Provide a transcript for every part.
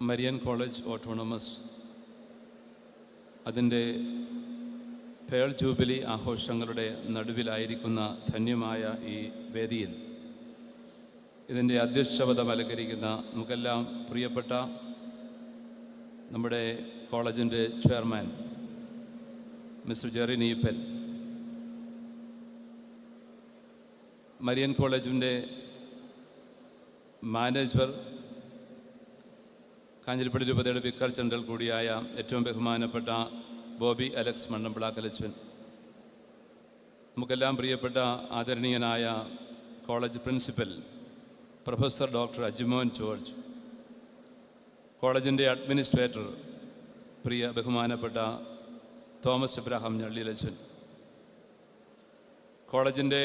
Marian college autonomous അതിന്റെ pearl jubilee ആഘോഷങ്ങളുടെ നടുവിലായിരിക്കുന്ന ധന്യമായ ഈ വേദിയിൽ ഇതിന്റെ അധ്യക്ഷപദം അലങ്കരിക്കുന്ന നമുക്കെല്ലാം പ്രിയപ്പെട്ട നമ്മുടെ കോളേജിന്റെ chairman mister Jerry Neeppan Marian കോളേജിന്റെ മാനേജർ കാഞ്ഞിരപ്പള്ളി രൂപതയുടെ വിക്കർ ജനറൽ കൂടിയായ ഏറ്റവും ബഹുമാനപ്പെട്ട ബോബി അലക്സ് മണ്ണമ്പിള കലച്ചുവൻ. നമുക്കെല്ലാം പ്രിയപ്പെട്ട ആദരണീയനായ college principal professor doctor Ajimon George കോളേജിന്റെ അഡ്മിനിസ്ട്രേറ്റർ പ്രിയ ബഹുമാനപ്പെട്ട തോമസ് എബ്രാഹാം ഞള്ളിലച്ചൻ കോളേജിന്റെ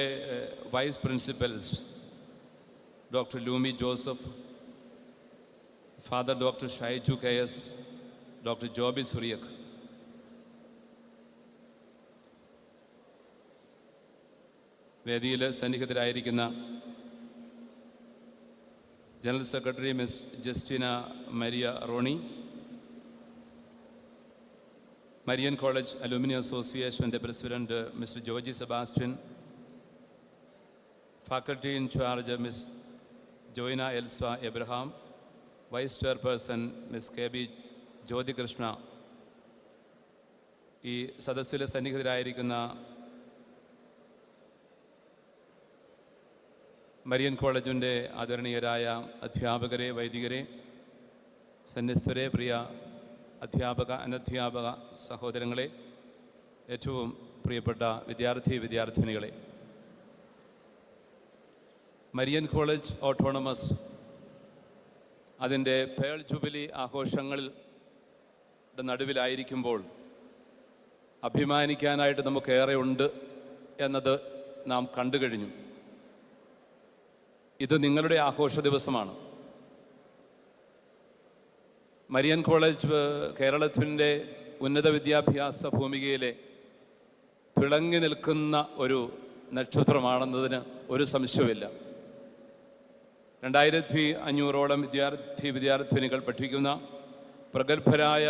vice principals doctor Lumi Joseph father doctor Shaiju K S doctor Joby Suriyak വേദിയിൽ സന്നിഹിതരായിരിക്കുന്ന general secretary miss Justina Maria Roni Marian college alumni അസോസിയേഷന്റെ president mister Joji Sebastian faculty incharge miss Joyna Elsa Abraham vice chairperson miss K B Jyothikrishna ഈ സദസ്സിൽ സന്നിഹിതരായിരിക്കുന്ന Marian കോളേജിന്റെ ആദരണീയരായ അധ്യാപകരെ വൈദികരെ സന്യസ്തരെ പ്രിയ അധ്യാപക അനധ്യാപക സഹോദരങ്ങളെ ഏറ്റവും പ്രിയപ്പെട്ട വിദ്യാർത്ഥി വിദ്യാർത്ഥിനികളെ. മരിയൻ കോളേജ് ഓട്ടോണമസ് അതിന്റെ പേൾ ജൂബിലി ആഘോഷങ്ങളിൽ നടുവിലായിരിക്കുമ്പോൾ അഭിമാനിക്കാനായിട്ട് നമുക്കേറെ ഉണ്ട് എന്നത് നാം കണ്ടു കഴിഞ്ഞു. ഇത് നിങ്ങളുടെ ആഘോഷ ദിവസമാണ്. മരിയൻ കോളേജ് കേരളത്തിന്റെ ഉന്നത വിദ്യാഭ്യാസ ഭൂമികയിലെ തിളങ്ങി നിൽക്കുന്ന ഒരു നക്ഷത്രമാണെന്നതിന് ഒരു സംശയവുമില്ല. രണ്ടായിരത്തി അഞ്ഞൂറോളം വിദ്യാർത്ഥി വിദ്യാർത്ഥിനികൾ പഠിക്കുന്ന പ്രഗത്ഭരായ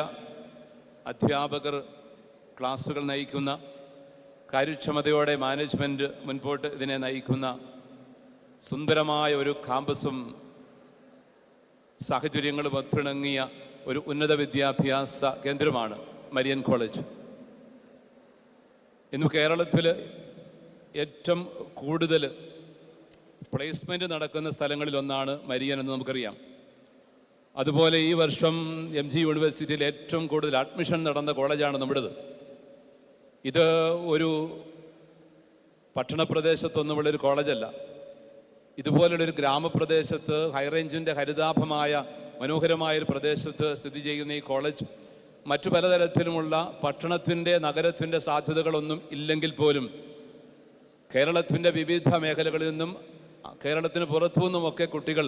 അധ്യാപകർ ക്ലാസ്സുകൾ നയിക്കുന്ന കാര്യക്ഷമതയോടെ മാനേജ്മെന്റ് മുൻപോട്ട് ഇതിനെ നയിക്കുന്ന സുന്ദരമായ ഒരു കാമ്പസും സാഹചര്യങ്ങളും ഒത്തിണങ്ങിയ ഒരു ഉന്നത വിദ്യാഭ്യാസ കേന്ദ്രമാണ് മരിയൻ കോളേജ്. ഇന്ന് കേരളത്തിൽ ഏറ്റവും കൂടുതൽ പ്ലേസ്മെന്റ് നടക്കുന്ന സ്ഥലങ്ങളിൽ ഒന്നാണ് മരിയൻ എന്ന് നമുക്കറിയാം. അതുപോലെ ഈ വർഷം എം ജി യൂണിവേഴ്സിറ്റിയിൽ ഏറ്റവും കൂടുതൽ അഡ്മിഷൻ നടന്ന കോളേജാണ് നമ്മുടേത്. ഇത് ഒരു പട്ടണപ്രദേശത്തൊന്നുമുള്ള ഒരു കോളേജല്ല. ഇതുപോലുള്ളൊരു ഗ്രാമപ്രദേശത്ത് ഹൈറേഞ്ചിന്റെ ഹരിതാഭമായ മനോഹരമായ ഒരു പ്രദേശത്ത് സ്ഥിതി ചെയ്യുന്ന ഈ കോളേജ് മറ്റു പലതരത്തിലുമുള്ള പട്ടണത്തിന്റെ നഗരത്തിന്റെ സാധ്യതകളൊന്നും ഇല്ലെങ്കിൽ പോലും കേരളത്തിന്റെ വിവിധ മേഖലകളിൽ നിന്നും കേരളത്തിന് പുറത്തു നിന്നുമൊക്കെ കുട്ടികൾ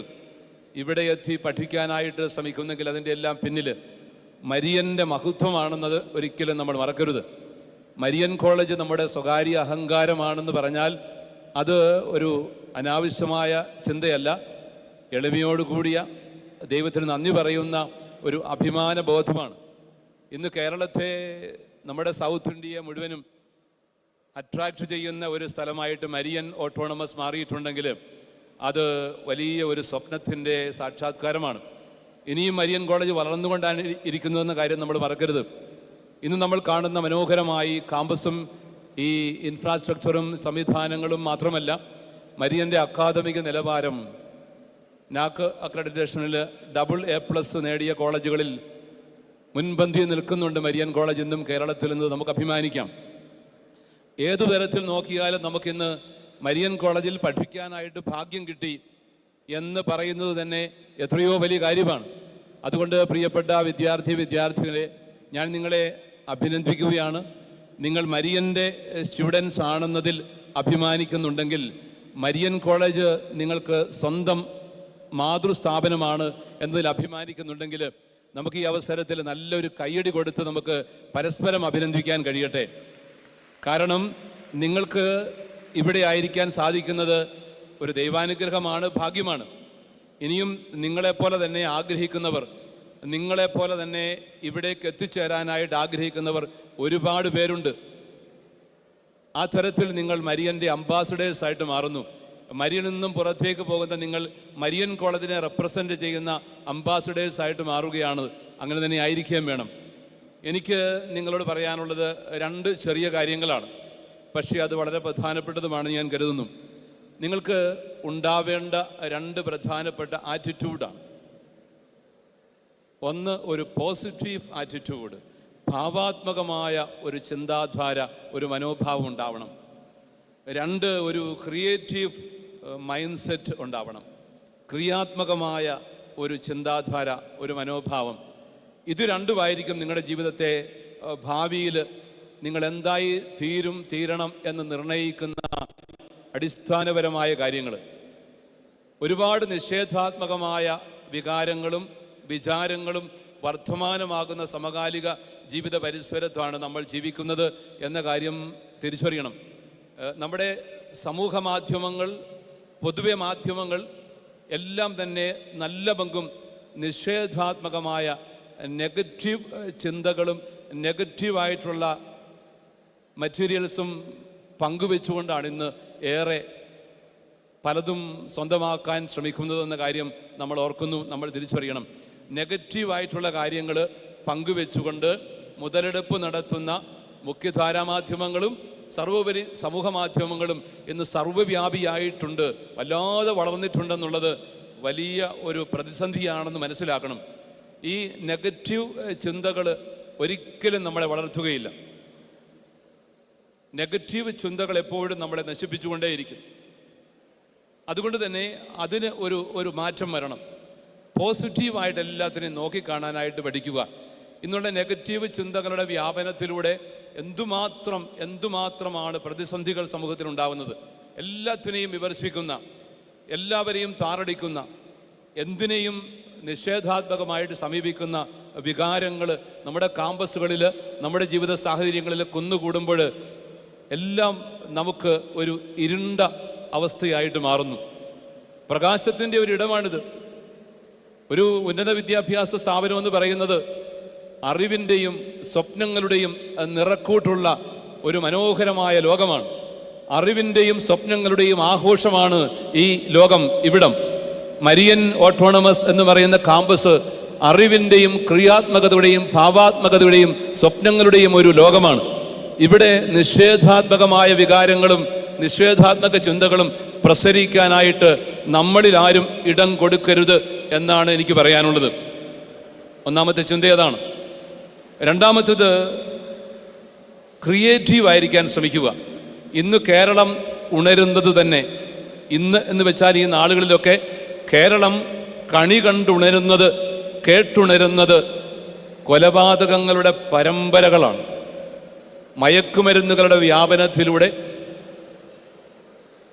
ഇവിടെ എത്തി പഠിക്കാനായിട്ട് ശ്രമിക്കുന്നെങ്കിൽ അതിന്റെ എല്ലാം പിന്നിൽ മരിയന്റെ മഹത്വമാണെന്നത് ഒരിക്കലും നമ്മൾ മറക്കരുത്. മരിയൻ കോളേജ് നമ്മുടെ സ്വകാര്യ അഹങ്കാരമാണെന്ന് പറഞ്ഞാൽ അത് ഒരു അനാവശ്യമായ ചിന്തയല്ല. എളിമയോടുകൂടിയ ദൈവത്തിന് നന്ദി പറയുന്ന ഒരു അഭിമാന ബോധമാണ് ഇന്ന് കേരളത്തെ നമ്മുടെ സൗത്ത് ഇന്ത്യയെ മുഴുവനും അട്രാക്റ്റ് ചെയ്യുന്ന ഒരു സ്ഥലമായിട്ട് മരിയൻ ഓട്ടോണമസ് മാറിയിട്ടുണ്ടെങ്കിൽ അത് വലിയ ഒരു സ്വപ്നത്തിന്റെ സാക്ഷാത്കാരമാണ്. ഇനിയും മരിയൻ കോളേജ് വളർന്നുകൊണ്ടാണ് ഇരി- ഇരിക്കുന്നതെന്ന കാര്യം നമ്മൾ മറക്കരുത്. ഇന്ന് നമ്മൾ കാണുന്ന മനോഹരമായി കാമ്പസും ഈ ഇൻഫ്രാസ്ട്രക്ചറും സംവിധാനങ്ങളും മാത്രമല്ല മരിയന്റെ അക്കാദമിക നിലവാരം നാക്ക് അക്രഡിറ്റേഷനിൽ ഡബിൾ എ പ്ലസ് നേടിയ കോളേജുകളിൽ മുൻപന്തി നിൽക്കുന്നുണ്ട് മരിയൻ കോളേജ് എന്നും കേരളത്തിൽ നിന്ന് നമുക്ക് അഭിമാനിക്കാം. ഏതു തരത്തിൽ നോക്കിയാലും നമുക്കിന്ന് മരിയൻ കോളേജിൽ പഠിക്കാനായിട്ട് ഭാഗ്യം കിട്ടി എന്ന് പറയുന്നത് തന്നെ എത്രയോ വലിയ കാര്യമാണ്. അതുകൊണ്ട് പ്രിയപ്പെട്ട വിദ്യാർത്ഥി വിദ്യാർത്ഥികളെ ഞാൻ നിങ്ങളെ അഭിനന്ദിക്കുകയാണ്. നിങ്ങൾ മരിയന്റെ സ്റ്റുഡൻസ് ആണെന്നതിൽ അഭിമാനിക്കുന്നുണ്ടെങ്കിൽ മരിയൻ കോളേജ് നിങ്ങൾക്ക് സ്വന്തം മാതൃസ്ഥാപനമാണ് എന്നതിൽ അഭിമാനിക്കുന്നുണ്ടെങ്കിൽ നമുക്ക് ഈ അവസരത്തിൽ നല്ലൊരു കൈയടി കൊടുത്ത് നമുക്ക് പരസ്പരം അഭിനന്ദിക്കാൻ കഴിയട്ടെ. കാരണം നിങ്ങൾക്ക് ഇവിടെ ആയിരിക്കാൻ സാധിക്കുന്നത് ഒരു ദൈവാനുഗ്രഹമാണ് ഭാഗ്യമാണ്. ഇനിയും നിങ്ങളെപ്പോലെ തന്നെ ആഗ്രഹിക്കുന്നവർ നിങ്ങളെപ്പോലെ തന്നെ ഇവിടേക്ക് എത്തിച്ചേരാനായിട്ട് ആഗ്രഹിക്കുന്നവർ ഒരുപാട് പേരുണ്ട്. ആ തരത്തിൽ നിങ്ങൾ മരിയന്റെ അംബാസഡേഴ്സ് ആയിട്ട് മാറുന്നു. മരിയനിൽ നിന്നും പുറത്തേക്ക് പോകുന്ന നിങ്ങൾ മരിയൻ കോളേജിനെ റെപ്രസെന്റ് ചെയ്യുന്ന അംബാസഡേഴ്സ് ആയിട്ട് മാറുകയാണ്. അങ്ങനെ തന്നെ ആയിരിക്കുകയും വേണം. എനിക്ക് നിങ്ങളോട് പറയാനുള്ളത് രണ്ട് ചെറിയ കാര്യങ്ങളാണ്. പക്ഷേ അത് വളരെ പ്രധാനപ്പെട്ടതുമാണ് ഞാൻ കരുതുന്നു. നിങ്ങൾക്ക് ഉണ്ടാവേണ്ട രണ്ട് പ്രധാനപ്പെട്ട ആറ്റിറ്റ്യൂഡാണ് ഒന്ന് ഒരു പോസിറ്റീവ് ആറ്റിറ്റ്യൂഡ് ഭാവാത്മകമായ ഒരു ചിന്താധാര ഒരു മനോഭാവം ഉണ്ടാവണം. രണ്ട് ഒരു ക്രിയേറ്റീവ് മൈൻഡ് സെറ്റ് ഉണ്ടാവണം. ക്രിയാത്മകമായ ഒരു ചിന്താധാര ഒരു മനോഭാവം ഇത് രണ്ടുമായിരിക്കും നിങ്ങളുടെ ജീവിതത്തെ ഭാവിയിൽ നിങ്ങൾ എന്തായി തീരും തീരണം എന്ന് നിർണയിക്കുന്ന അടിസ്ഥാനപരമായ കാര്യങ്ങൾ. ഒരുപാട് നിഷേധാത്മകമായ വികാരങ്ങളും വിചാരങ്ങളും വർദ്ധമാനമാകുന്ന സമകാലിക ജീവിത പരിസരത്താണ് നമ്മൾ ജീവിക്കുന്നത് എന്ന കാര്യം തിരിച്ചറിയണം. നമ്മുടെ സമൂഹ മാധ്യമങ്ങൾ പൊതുവെ മാധ്യമങ്ങൾ എല്ലാം തന്നെ നല്ല പങ്കും നിഷേധാത്മകമായ നെഗറ്റീവ് ഏഹ് ചിന്തകളും നെഗറ്റീവായിട്ടുള്ള മെറ്റീരിയൽസും പങ്കുവെച്ചുകൊണ്ടാണ് ഇന്ന് ഏറെ പലതും സ്വന്തമാക്കാൻ ശ്രമിക്കുന്നതെന്ന കാര്യം നമ്മൾ ഓർക്കുന്നു നമ്മൾ തിരിച്ചറിയണം. നെഗറ്റീവായിട്ടുള്ള കാര്യങ്ങൾ പങ്കുവെച്ചുകൊണ്ട് മുതലെടുപ്പ് നടത്തുന്ന മുഖ്യധാരാ മാധ്യമങ്ങളും സർവോപരി സമൂഹ മാധ്യമങ്ങളും ഇന്ന് സർവവ്യാപിയായിട്ടുണ്ട്. വല്ലാതെ വളർന്നിട്ടുണ്ടെന്നുള്ളത് വലിയ ഒരു പ്രതിസന്ധിയാണെന്ന് മനസ്സിലാക്കണം. ഈ നെഗറ്റീവ് ചിന്തകൾ ഒരിക്കലും നമ്മളെ വളർത്തുകയില്ല. നെഗറ്റീവ് ചിന്തകൾ എപ്പോഴും നമ്മളെ നശിപ്പിച്ചുകൊണ്ടേയിരിക്കും. അതുകൊണ്ട് തന്നെ അതിന് ഒരു ഒരു മാറ്റം വരണം. പോസിറ്റീവായിട്ട് എല്ലാത്തിനെയും നോക്കിക്കാണാനായിട്ട് പഠിക്കുക. ഇന്നുള്ള നെഗറ്റീവ് ചിന്തകളുടെ വ്യാപനത്തിലൂടെ എന്തുമാത്രം എന്തുമാത്രമാണ് പ്രതിസന്ധികൾ സമൂഹത്തിൽ ഉണ്ടാകുന്നത് എല്ലാത്തിനെയും വിമർശിക്കുന്ന എല്ലാവരെയും താറടിക്കുന്ന എന്തിനേയും നിഷേധാത്മകമായിട്ട് സമീപിക്കുന്ന വികാരങ്ങൾ നമ്മുടെ കാമ്പസുകളിൽ നമ്മുടെ ജീവിത സാഹചര്യങ്ങളിൽ കുന്നുകൂടുമ്പോൾ എല്ലാം നമുക്ക് ഒരു ഇരുണ്ട അവസ്ഥയായിട്ട് മാറുന്നു. പ്രകാശത്തിന്റെ ഒരു ഇടമാണിത്. ഒരു ഉന്നത വിദ്യാഭ്യാസ സ്ഥാപനമെന്ന് പറയുന്നത് അറിവിന്റെയും സ്വപ്നങ്ങളുടെയും നിറക്കൂട്ടുള്ള ഒരു മനോഹരമായ ലോകമാണ്. അറിവിന്റെയും സ്വപ്നങ്ങളുടെയും ആഘോഷമാണ് ഈ ലോകം ഇവിടം. മരിയൻ ഓട്ടോണമസ് എന്ന് പറയുന്ന കാമ്പസ് അറിവിന്റെയും ക്രിയാത്മകതയുടെയും ഭാവാത്മകതയുടെയും സ്വപ്നങ്ങളുടെയും ഒരു ലോകമാണ്. ഇവിടെ നിഷേധാത്മകമായ വികാരങ്ങളും നിഷേധാത്മക ചിന്തകളും പ്രസരിക്കാനായിട്ട് നമ്മളിൽ ആരും ഇടം കൊടുക്കരുത് എന്നാണ് എനിക്ക് പറയാനുള്ളത്. ഒന്നാമത്തെ ചിന്ത ഏതാണ്? രണ്ടാമത്തേത് ക്രിയേറ്റീവ് ആയിരിക്കാൻ ശ്രമിക്കുക. ഇന്ന് കേരളം ഉണരുന്നത് തന്നെ. ഇന്ന് എന്ന് വെച്ചാൽ ഈ നാളുകളിലൊക്കെ കേരളം കണി കണ്ടുണരുന്നത് കേട്ടുണരുന്നത് കൊലപാതകങ്ങളുടെ പരമ്പരകളാണ്. മയക്കുമരുന്നുകളുടെ വ്യാപനത്തിലൂടെ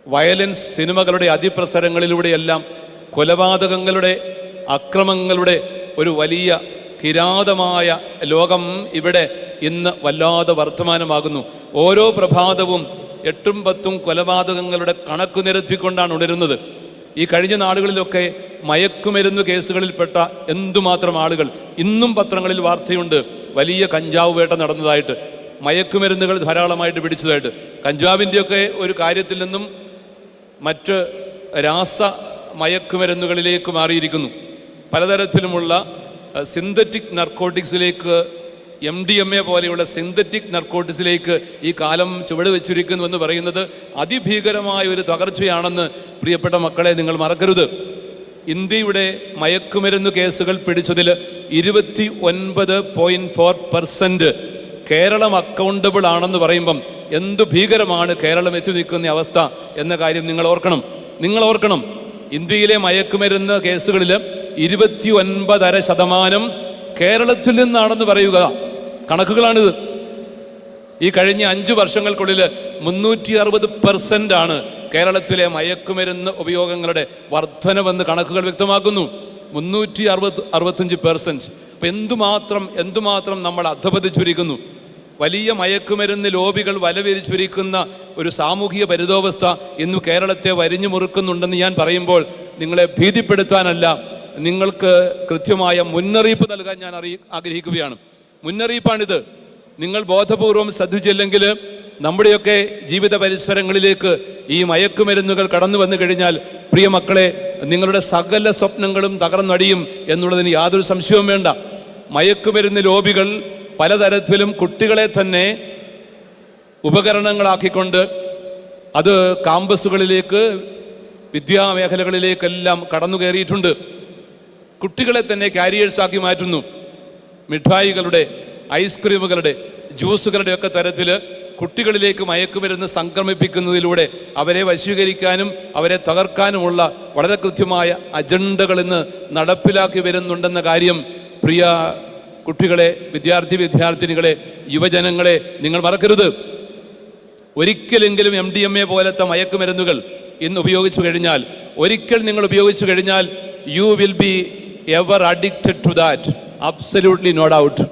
വയലൻസ് സിനിമകളുടെ അതിപ്രസരങ്ങളിലൂടെയെല്ലാം കൊലപാതകങ്ങളുടെ അക്രമങ്ങളുടെ ഒരു വലിയ കിരാതമായ ലോകം ഇവിടെ ഇന്ന് വല്ലാതെ വർത്തമാനമാകുന്നു. ഓരോ പ്രഭാതവും എട്ടും പത്തും കൊലപാതകങ്ങളുടെ കണക്ക് നിരത്തിക്കൊണ്ടാണ് ഉണരുന്നത്. ഈ കഴിഞ്ഞ നാളുകളിലൊക്കെ മയക്കുമരുന്ന് കേസുകളിൽപ്പെട്ട എന്തുമാത്രം ആളുകൾ ഇന്നും പത്രങ്ങളിൽ വാർത്തയുണ്ട്. വലിയ കഞ്ചാവ് വേട്ട നടന്നതായിട്ട്. മയക്കുമരുന്നുകൾ ധാരാളമായിട്ട് പിടിച്ചതായിട്ട്. കഞ്ചാവിന്റെയൊക്കെ ഒരു കാര്യത്തിൽ നിന്നും മറ്റ് രാസ മയക്കുമരുന്നുകളിലേക്ക് മാറിയിരിക്കുന്നു. പലതരത്തിലുമുള്ള സിന്തറ്റിക് നർക്കോട്ടിക്സിലേക്ക് എം ഡി എം എ പോലെയുള്ള സിന്തറ്റിക് നർക്കോട്ടിക്സിലേക്ക് ഈ കാലം ചുവട് വെച്ചിരിക്കുന്നു എന്ന് പറയുന്നത് അതിഭീകരമായ ഒരു തകർച്ചയാണെന്ന് പ്രിയപ്പെട്ട മക്കളെ നിങ്ങൾ മറക്കരുത്. ഇന്ത്യയുടെ മയക്കുമരുന്ന് കേസുകൾ പിടിച്ചതിൽ ഇരുപത്തി ഒൻപത് point four percent Keralam accountable ആണെന്ന് പറയുമ്പം എന്ത് ഭീകരമാണ് കേരളം എത്തി നിൽക്കുന്ന അവസ്ഥ എന്ന കാര്യം നിങ്ങൾ ഓർക്കണം. നിങ്ങൾ ഓർക്കണം ഇന്ത്യയിലെ മയക്കുമരുന്ന് കേസുകളിൽ ഇരുപത്തി ഒൻപതര ശതമാനം കേരളത്തിൽ നിന്നാണെന്ന് പറയുക. കണക്കുകളാണിത്. ഈ കഴിഞ്ഞ അഞ്ച് വർഷങ്ങൾക്കുള്ളിൽ മുന്നൂറ്റി അറുപത് പെർസെന്റ് ആണ് കേരളത്തിലെ മയക്കുമരുന്ന് ഉപയോഗങ്ങളുടെ വർധനവെന്ന് കണക്കുകൾ വ്യക്തമാക്കുന്നു. മുന്നൂറ്റി അറുപത് അറുപത്തഞ്ച് പെർസെന്റ് അപ്പം എന്തുമാത്രം എന്തുമാത്രം നമ്മൾ അധപതിച്ചിരിക്കുന്നു വലിയ മയക്കുമരുന്ന് ലോബികൾ വലവിരിച്ചിരിക്കുന്ന ഒരു സാമൂഹിക പരിതോവസ്ഥ ഇന്ന് കേരളത്തെ വരിഞ്ഞു മുറുക്കുന്നുണ്ടെന്ന് ഞാൻ പറയുമ്പോൾ നിങ്ങളെ ഭീതിപ്പെടുത്താനല്ല നിങ്ങൾക്ക് കൃത്യമായ മുന്നറിയിപ്പ് നൽകാൻ ഞാൻ ആഗ്രഹിക്കുകയാണ്. മുന്നറിയിപ്പാണിത്. നിങ്ങൾ ബോധപൂർവം ശ്രദ്ധിച്ചില്ലെങ്കിൽ നമ്മുടെയൊക്കെ ജീവിത പരിസരങ്ങളിലേക്ക് ഈ മയക്കുമരുന്നുകൾ കടന്നു വന്നു കഴിഞ്ഞാൽ പ്രിയ മക്കളെ നിങ്ങളുടെ സകല സ്വപ്നങ്ങളും തകർന്നടിയും എന്നുള്ളതിന് യാതൊരു സംശയവും വേണ്ട. മയക്കുമരുന്ന് ലോബികൾ പലതരത്തിലും കുട്ടികളെ തന്നെ ഉപകരണങ്ങളാക്കിക്കൊണ്ട് അത് കാമ്പസുകളിലേക്ക് വിദ്യാമേഖലകളിലേക്കെല്ലാം കടന്നു കയറിയിട്ടുണ്ട് കുട്ടികളെ തന്നെ കാരിയേഴ്സാക്കി മാറ്റുന്നു. മിഠായികളുടെ ഐസ്ക്രീമുകളുടെ ജ്യൂസുകളുടെ ഒക്കെ തരത്തിൽ കുട്ടികളിലേക്ക് മയക്കുമരുന്ന് സംക്രമിപ്പിക്കുന്നതിലൂടെ അവരെ വശീകരിക്കാനും അവരെ തകർക്കാനുമുള്ള വളരെ കൃത്യമായ അജണ്ടകൾ ഇന്ന് നടപ്പിലാക്കി വരുന്നുണ്ടെന്ന കാര്യം പ്രിയ കുട്ടികളെ വിദ്യാർത്ഥി വിദ്യാർത്ഥിനികളെ യുവജനങ്ങളെ നിങ്ങൾ മറക്കരുത്. ഒരിക്കലെങ്കിലും എം ഡി എം എ പോലത്തെ മയക്കുമരുന്നുകൾ ഇന്ന് ഉപയോഗിച്ചു കഴിഞ്ഞാൽ ഒരിക്കൽ നിങ്ങൾ ഉപയോഗിച്ചു കഴിഞ്ഞാൽ you will be ever addicted to that absolutely no doubt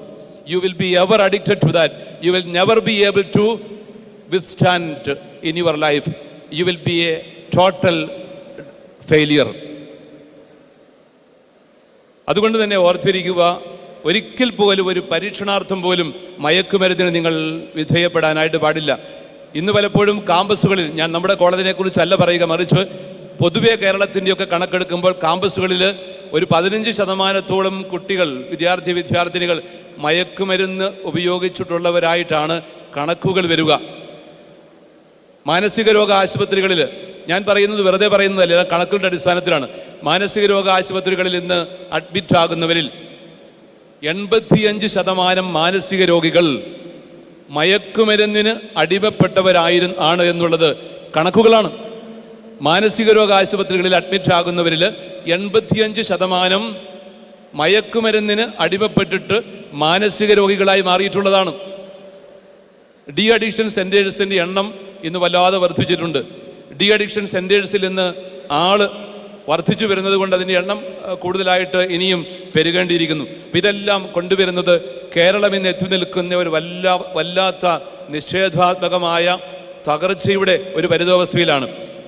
you will be ever addicted to that you will never be able to withstand in your life you will be a total failure അതുകൊണ്ട് തന്നെ ഓർത്തിരിക്കുക ഒരിക്കൽ പോലും ഒരു പരീക്ഷണാർത്ഥം പോലും മയക്കുമരുന്നിന് നിങ്ങൾ വിധേയപ്പെടാനായിട്ട് പാടില്ല. ഇന്ന് പലപ്പോഴും കാമ്പസുകളിൽ ഞാൻ നമ്മുടെ കോളേജിനെ കുറിച്ചല്ല പറയുക മറിച്ച് പൊതുവെ കേരളത്തിന്റെയൊക്കെ കണക്കെടുക്കുമ്പോൾ കാമ്പസുകളിൽ ഒരു പതിനഞ്ച് ശതമാനത്തോളം കുട്ടികൾ വിദ്യാർത്ഥി വിദ്യാർത്ഥിനികൾ മയക്കുമരുന്ന് ഉപയോഗിച്ചിട്ടുള്ളവരായിട്ടാണ് കണക്കുകൾ വരിക. മാനസിക രോഗ ആശുപത്രികളിൽ ഞാൻ പറയുന്നത് വെറുതെ പറയുന്നതല്ല കണക്കുകളുടെ അടിസ്ഥാനത്തിലാണ്. മാനസിക രോഗ ആശുപത്രികളിൽ ഇന്ന് അഡ്മിറ്റ് ആകുന്നവരിൽ എൺപത്തിയഞ്ച് ശതമാനം മാനസിക രോഗികൾ മയക്കുമരുന്നിന് അടിമപ്പെട്ടവരായിരുന്നു ആണ് എന്നുള്ളത് കണക്കുകളാണ്. മാനസിക രോഗ ആശുപത്രികളിൽ അഡ്മിറ്റ് ആകുന്നവരിൽ എൺപത്തിയഞ്ച് ശതമാനം മയക്കുമരുന്നിന് അടിമപ്പെട്ടിട്ട് മാനസിക രോഗികളായി മാറിയിട്ടുള്ളതാണ്. ഡി അഡിക്ഷൻ സെന്റേഴ്സിന്റെ എണ്ണം ഇന്ന് വല്ലാതെ വർദ്ധിച്ചിട്ടുണ്ട്. ഡി അഡിക്ഷൻ സെന്റേഴ്സിൽ ഇന്ന് ആൾ വർദ്ധിച്ചു വരുന്നത് കൊണ്ട് അതിന്റെ എണ്ണം കൂടുതലായിട്ട് ഇനിയും പെരുകേണ്ടിയിരിക്കുന്നു. ഇതെല്ലാം കൊണ്ടുവരുന്നത് കേരളം ഇന്ന് എത്തി നിൽക്കുന്ന ഒരു വല്ലാ വല്ലാത്ത നിഷേധാത്മകമായ തകർച്ചയുടെ ഒരു പരിതോവസ്ഥയിലാണ്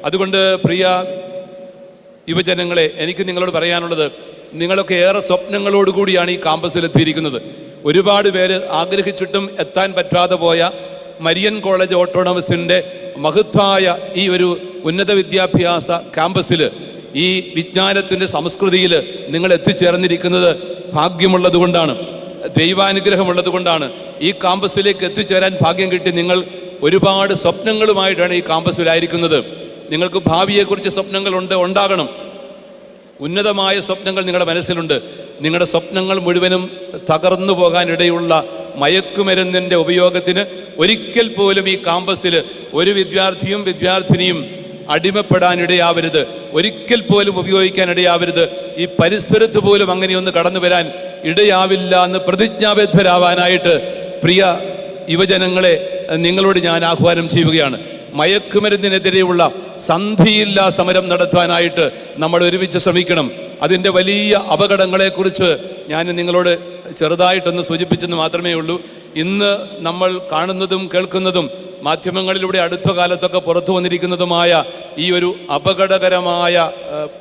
അതുകൊണ്ട് പ്രിയ യുവജനങ്ങളെ എനിക്ക് നിങ്ങളോട് പറയാനുള്ളത് നിങ്ങളൊക്കെ ഏറെ സ്വപ്നങ്ങളോടുകൂടിയാണ് ഈ കാമ്പസിൽ എത്തിയിരിക്കുന്നത്. ഒരുപാട് പേര് ആഗ്രഹിച്ചിട്ടും എത്താൻ പറ്റാതെ പോയ മരിയൻ കോളേജ് ഓട്ടോണമസിന്റെ മഹത്തായ ഈ ഒരു ഉന്നത വിദ്യാഭ്യാസ ക്യാമ്പസിൽ ഈ വിജ്ഞാനത്തിന്റെ സംസ്കൃതിയിൽ നിങ്ങൾ എത്തിച്ചേർന്നിരിക്കുന്നത് ഭാഗ്യമുള്ളത് കൊണ്ടാണ് ദൈവാനുഗ്രഹമുള്ളത് കൊണ്ടാണ്. ഈ കാമ്പസിലേക്ക് എത്തിച്ചേരാൻ ഭാഗ്യം കിട്ടി നിങ്ങൾ ഒരുപാട് സ്വപ്നങ്ങളുമായിട്ടാണ് ഈ കാമ്പസിലായിരിക്കുന്നത് നിങ്ങൾക്ക് ഭാവിയെക്കുറിച്ച് സ്വപ്നങ്ങളുണ്ട് ഉണ്ടാകണം. ഉന്നതമായ സ്വപ്നങ്ങൾ നിങ്ങളുടെ മനസ്സിലുണ്ട്. നിങ്ങളുടെ സ്വപ്നങ്ങൾ മുഴുവനും തകർന്നു പോകാനിടയുള്ള മയക്കുമരുന്നിന്റെ ഉപയോഗത്തിന് ഒരിക്കൽ പോലും ഈ കാമ്പസിൽ ഒരു വിദ്യാർത്ഥിയും വിദ്യാർത്ഥിനിയും അടിമപ്പെടാനിടയാവരുത്. ഒരിക്കൽ പോലും ഉപയോഗിക്കാനിടയാവരുത്. ഈ പരിസരത്ത് പോലും അങ്ങനെയൊന്ന് കടന്നു വരാൻ ഇടയാവില്ല എന്ന് പ്രതിജ്ഞാബദ്ധരാവാനായിട്ട് പ്രിയ യുവജനങ്ങളെ നിങ്ങളോട് ഞാൻ ആഹ്വാനം ചെയ്യുകയാണ്. മയക്കുമരുന്നിനെതിരെയുള്ള സന്ധിയില്ലാ സമരം നടത്താനായിട്ട് നമ്മൾ ഒരുമിച്ച് ശ്രമിക്കണം. അതിന്റെ വലിയ അപകടങ്ങളെക്കുറിച്ച് ഞാൻ നിങ്ങളോട് ചെറുതായിട്ടൊന്ന് സൂചിപ്പിച്ചെന്ന് മാത്രമേ ഉള്ളൂ. ഇന്ന് നമ്മൾ കാണുന്നതും കേൾക്കുന്നതും മാധ്യമങ്ങളിലൂടെ അടുത്ത കാലത്തൊക്കെ പുറത്തു വന്നിരിക്കുന്നതുമായ ഈ ഒരു അപകടകരമായ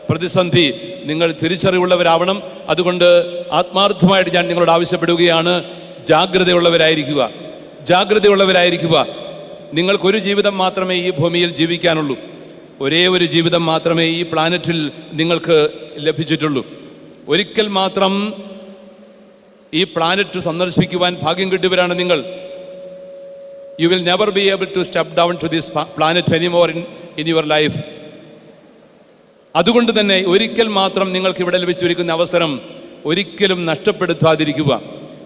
പ്രതിസന്ധി നിങ്ങൾ തിരിച്ചറിവുള്ളവരാവണം. അതുകൊണ്ട് ആത്മാർത്ഥമായിട്ട് ഞാൻ നിങ്ങളോട് ആവശ്യപ്പെടുകയാണ്. ജാഗ്രതയുള്ളവരായിരിക്കുക. ജാഗ്രതയുള്ളവരായിരിക്കുക. നിങ്ങൾക്കൊരു ജീവിതം മാത്രമേ ഈ ഭൂമിയിൽ ജീവിക്കാനുള്ളൂ. ഒരേ ഒരു ജീവിതം മാത്രമേ ഈ പ്ലാനറ്റിൽ നിങ്ങൾക്ക് ലഭിച്ചിട്ടുള്ളൂ. ഒരിക്കൽ മാത്രം ഈ പ്ലാനറ്റ് സന്ദർശിക്കുവാൻ ഭാഗ്യം കിട്ടിയവരാണ് നിങ്ങൾ. You will never be able to step down to this planet anymore in in your life അതുകൊണ്ട് തന്നെ ഒരിക്കൽ മാത്രം നിങ്ങൾക്ക് ഇവിടെ ലഭിച്ചിരിക്കുന്ന അവസരം ഒരിക്കലും നഷ്ടപ്പെടുത്താതിരിക്കുക.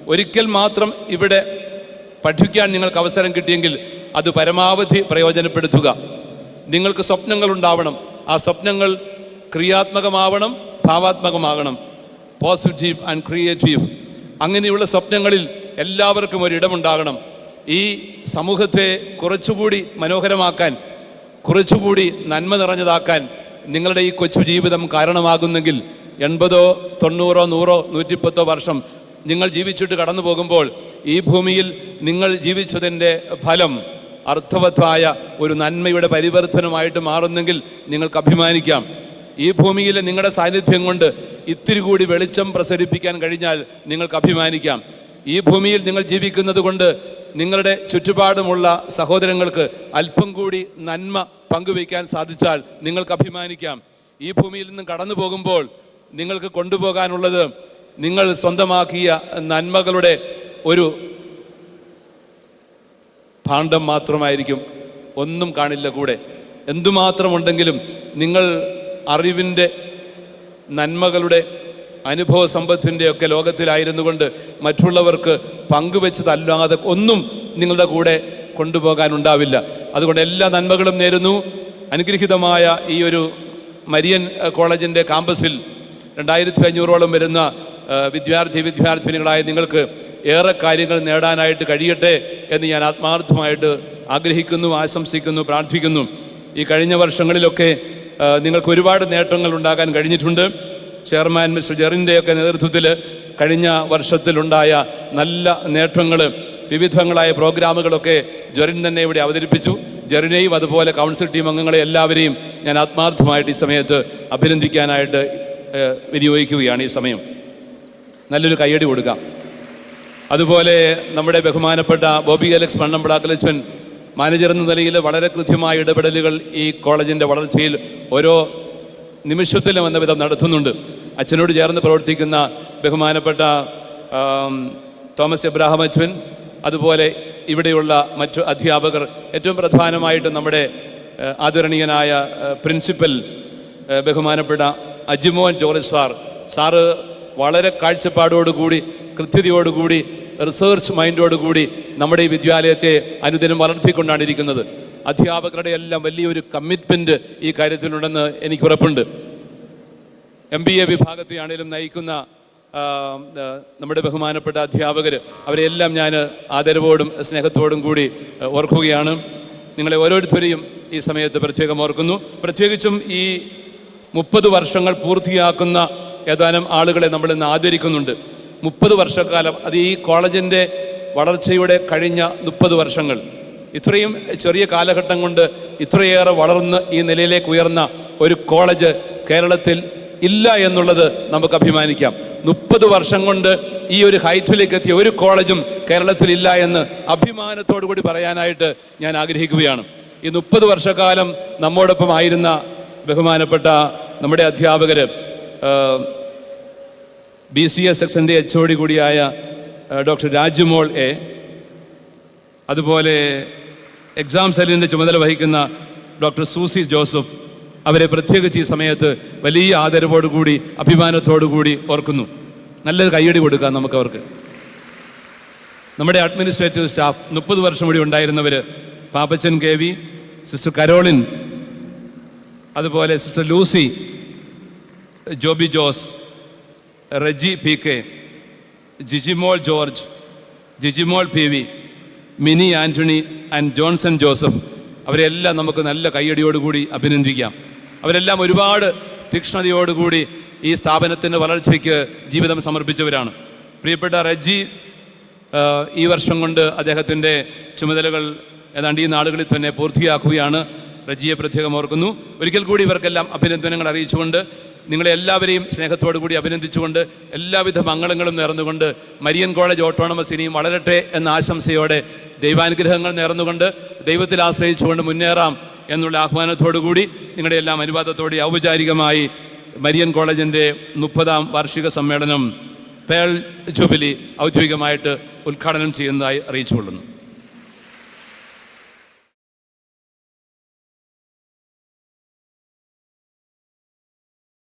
ഒരിക്കൽ മാത്രം ഇവിടെ പഠിക്കാൻ നിങ്ങൾക്ക് അവസരം കിട്ടിയെങ്കിൽ അത് പരമാവധി പ്രയോജനപ്പെടുത്തുക. നിങ്ങൾക്ക് സ്വപ്നങ്ങൾ ഉണ്ടാവണം ആ സ്വപ്നങ്ങൾ ക്രിയാത്മകമാവണം ഭാവാത്മകമാകണം. പോസിറ്റീവ് ആൻഡ് ക്രിയേറ്റീവ് അങ്ങനെയുള്ള സ്വപ്നങ്ങളിൽ എല്ലാവർക്കും ഒരിടമുണ്ടാകണം. ഈ സമൂഹത്തെ കുറച്ചുകൂടി മനോഹരമാക്കാൻ കുറച്ചുകൂടി നന്മ നിറഞ്ഞതാക്കാൻ നിങ്ങളുടെ ഈ കൊച്ചു ജീവിതം കാരണമാകുന്നെങ്കിൽ എൺപതോ തൊണ്ണൂറോ നൂറോ നൂറ്റിപ്പത്തോ വർഷം നിങ്ങൾ ജീവിച്ചിട്ട് കടന്നു പോകുമ്പോൾ ഈ ഭൂമിയിൽ നിങ്ങൾ ജീവിച്ചതിന്റെ ഫലം അർത്ഥവത്തായ ഒരു നന്മയുടെ പരിവർത്തനമായിട്ട് മാറുന്നെങ്കിൽ നിങ്ങൾക്ക് അഭിമാനിക്കാം. ഈ ഭൂമിയിലെ നിങ്ങളുടെ സാന്നിധ്യം കൊണ്ട് ഇത്തിരി കൂടി വെളിച്ചം പ്രസരിപ്പിക്കാൻ കഴിഞ്ഞാൽ നിങ്ങൾക്ക് അഭിമാനിക്കാം. ഈ ഭൂമിയിൽ നിങ്ങൾ ജീവിക്കുന്നത് കൊണ്ട് നിങ്ങളുടെ ചുറ്റുപാടുമുള്ള സഹോദരങ്ങൾക്ക് അല്പം കൂടി നന്മ പങ്കുവയ്ക്കാൻ സാധിച്ചാൽ നിങ്ങൾക്ക് അഭിമാനിക്കാം. ഈ ഭൂമിയിൽ നിന്നും കടന്നു പോകുമ്പോൾ നിങ്ങൾക്ക് കൊണ്ടുപോകാനുള്ളത് നിങ്ങൾ സ്വന്തമാക്കിയ നന്മകളുടെ ഒരു ഭാണ്ഡം മാത്രമായിരിക്കും ഒന്നും കാണില്ല കൂടെ. എന്തുമാത്രമുണ്ടെങ്കിലും നിങ്ങൾ അറിവിന്റെ നന്മകളുടെ അനുഭവ സമ്പത്തിന്റെ ഒക്കെ ലോകത്തിലായിരുന്നു കൊണ്ട് മറ്റുള്ളവർക്ക് പങ്കുവെച്ചതല്ലാതെ ഒന്നും നിങ്ങളുടെ കൂടെ കൊണ്ടുപോകാനുണ്ടാവില്ല. അതുകൊണ്ട് എല്ലാ നന്മകളും നേരുന്നു. അനുഗ്രഹീതമായ ഈ ഒരു മരിയൻ കോളേജിന്റെ കാമ്പസിൽ രണ്ടായിരത്തി അഞ്ഞൂറോളം വരുന്ന വിദ്യാർത്ഥി വിദ്യാർത്ഥിനികളായ നിങ്ങൾക്ക് ഏറെ കാര്യങ്ങൾ നേടാനായിട്ട് കഴിയട്ടെ എന്ന് ഞാൻ ആത്മാർത്ഥമായിട്ട് ആഗ്രഹിക്കുന്നു ആശംസിക്കുന്നു പ്രാർത്ഥിക്കുന്നു. ഈ കഴിഞ്ഞ വർഷങ്ങളിലൊക്കെ നിങ്ങൾക്ക് ഒരുപാട് നേട്ടങ്ങൾ ഉണ്ടാകാൻ കഴിഞ്ഞിട്ടുണ്ട്. ചെയർമാൻ മിസ്റ്റർ ജെറിന്റെയൊക്കെ നേതൃത്വത്തിൽ കഴിഞ്ഞ വർഷത്തിലുണ്ടായ നല്ല നേട്ടങ്ങൾ വിവിധങ്ങളായ പ്രോഗ്രാമുകളൊക്കെ ജെറിൻ തന്നെ ഇവിടെ അവതരിപ്പിച്ചു. ജെറിനെയും അതുപോലെ കൗൺസിൽ ടീം അംഗങ്ങളെ എല്ലാവരെയും ഞാൻ ആത്മാർത്ഥമായിട്ട് ഈ സമയത്ത് അഭിനന്ദിക്കാനായിട്ട് വിനിയോഗിക്കുകയാണ് ഈ സമയം. നല്ലൊരു കയ്യടി കൊടുക്കാം. അതുപോലെ നമ്മുടെ ബഹുമാനപ്പെട്ട ബോബി അലക്സ് മണ്ണമ്പിളാക്കലച്ചൻ മാനേജർ എന്ന നിലയിൽ വളരെ കൃത്യമായ ഇടപെടലുകൾ ഈ കോളേജിന്റെ വളർച്ചയിൽ ഓരോ നിമിഷത്തിലും എന്ന വിധം നടത്തുന്നുണ്ട്. അച്ഛനോട് ചേർന്ന് പ്രവർത്തിക്കുന്ന ബഹുമാനപ്പെട്ട തോമസ് എബ്രാഹിം അച്ഛൻ അതുപോലെ ഇവിടെയുള്ള മറ്റു അധ്യാപകർ ഏറ്റവും പ്രധാനമായിട്ട് നമ്മുടെ ആദരണീയനായ പ്രിൻസിപ്പൽ ബഹുമാനപ്പെട്ട അജിമോൻ ജോർജ് സാർ. സാറ് വളരെ കാഴ്ചപ്പാടോടുകൂടി കൃത്യതയോടുകൂടി റിസർച്ച് മൈൻഡോടുകൂടി നമ്മുടെ ഈ വിദ്യാലയത്തെ അനുദിനം വളർത്തിക്കൊണ്ടാണ് ഇരിക്കുന്നത്. അധ്യാപകരുടെ എല്ലാം വലിയൊരു കമ്മിറ്റ്മെന്റ് ഈ കാര്യത്തിലുണ്ടെന്ന് എനിക്ക് ഉറപ്പുണ്ട്. എം ബി എ വിഭാഗത്തെയാണേലും നയിക്കുന്ന നമ്മുടെ ബഹുമാനപ്പെട്ട അധ്യാപകർ അവരെല്ലാം ഞാൻ ആദരവോടും സ്നേഹത്തോടും കൂടി ഓർക്കുകയാണ്. നിങ്ങളെ ഓരോരുത്തരെയും ഈ സമയത്ത് പ്രത്യേകം ഓർക്കുന്നു. പ്രത്യേകിച്ചും ഈ മുപ്പത് വർഷങ്ങൾ പൂർത്തിയാക്കുന്ന ഏതാനും ആളുകളെ നമ്മൾ ഇന്ന് ആദരിക്കുന്നുണ്ട്. മുപ്പത് വർഷക്കാലം അത് ഈ കോളേജിന്റെ വളർച്ചയുടെ കഴിഞ്ഞ മുപ്പത് വർഷങ്ങൾ. ഇത്രയും ചെറിയ കാലഘട്ടം കൊണ്ട് ഇത്രയേറെ വളർന്ന് ഈ നിലയിലേക്ക് ഉയർന്ന ഒരു കോളേജ് കേരളത്തിൽ ഇല്ല എന്നുള്ളത് നമുക്ക് അഭിമാനിക്കാം. മുപ്പത് വർഷം കൊണ്ട് ഈ ഒരു ഹൈറ്റിലേക്ക് എത്തിയ ഒരു കോളേജും കേരളത്തിൽ ഇല്ല എന്ന് അഭിമാനത്തോടു കൂടി പറയാനായിട്ട് ഞാൻ ആഗ്രഹിക്കുകയാണ്. ഈ മുപ്പത് വർഷക്കാലം നമ്മോടൊപ്പം ആയിരുന്ന ബഹുമാനപ്പെട്ട നമ്മുടെ അധ്യാപകർ ബി സി എസ് സെക്ഷന്റെ എച്ച് ഒ ഡി കൂടിയായ ഡോക്ടർ രാജ്മോൾ എ അതുപോലെ എക്സാം സെല്ലിന്റെ ചുമതല വഹിക്കുന്ന ഡോക്ടർ സൂസി ജോസഫ് അവരെ പ്രത്യേകിച്ച് ഈ സമയത്ത് വലിയ ആദരവോടുകൂടി അഭിമാനത്തോടുകൂടി ഓർക്കുന്നു. നല്ലൊരു കൈയടി കൊടുക്കാം നമുക്ക് അവർക്ക് നമ്മുടെ അഡ്മിനിസ്ട്രേറ്റീവ് സ്റ്റാഫ് മുപ്പത് വർഷം കൂടി ഉണ്ടായിരുന്നവർ Pappachan K V sister Caroline അതുപോലെ sister Lucy Joby Jose Reji P K Jijimol George Jijimol P V Mini Antony and Johnson Joseph. അവരെല്ലാം നമുക്ക് നല്ല കയ്യടിയോടുകൂടി അഭിനന്ദിക്കാം. അവരെല്ലാം ഒരുപാട് തീക്ഷ്ണതയോടുകൂടി ഈ സ്ഥാപനത്തിന്റെ വളർച്ചയ്ക്ക് ജീവിതം സമർപ്പിച്ചവരാണ്. പ്രിയപ്പെട്ട റജി ഈ വർഷം കൊണ്ട് അദ്ദേഹത്തിന്റെ ചുമതലകൾ ഏതാണ്ട് ഈ നാടുകളിൽ തന്നെ പൂർത്തിയാക്കുകയാണ്. റജിയെ പ്രത്യേകം ഓർക്കുന്നു. ഒരിക്കൽ കൂടി ഇവർക്കെല്ലാം അഭിനന്ദനങ്ങൾ അറിയിച്ചുകൊണ്ട് നിങ്ങളെ എല്ലാവരെയും സ്നേഹത്തോടു കൂടി അഭിനന്ദിച്ചുകൊണ്ട് എല്ലാവിധ മംഗളങ്ങളും നേർന്നുകൊണ്ട് മരിയൻ കോളേജ് ഓട്ടോണമസ് ഇനിയും വളരട്ടെ എന്ന ആശംസയോടെ ദൈവാനുഗ്രഹങ്ങൾ നേർന്നുകൊണ്ട് ദൈവത്തിൽ ആശ്രയിച്ചുകൊണ്ട് മുന്നേറാം എന്നുള്ള ആഹ്വാനത്തോടു കൂടി നിങ്ങളുടെ എല്ലാം അനുവാദത്തോടെ ഔപചാരികമായി മരിയൻ കോളേജിന്റെ മുപ്പതാം വാർഷിക സമ്മേളനം പേൾ ജൂബിലി ഔദ്യോഗികമായിട്ട് ഉദ്ഘാടനം ചെയ്യുന്നതായി അറിയിച്ചുകൊള്ളുന്നു.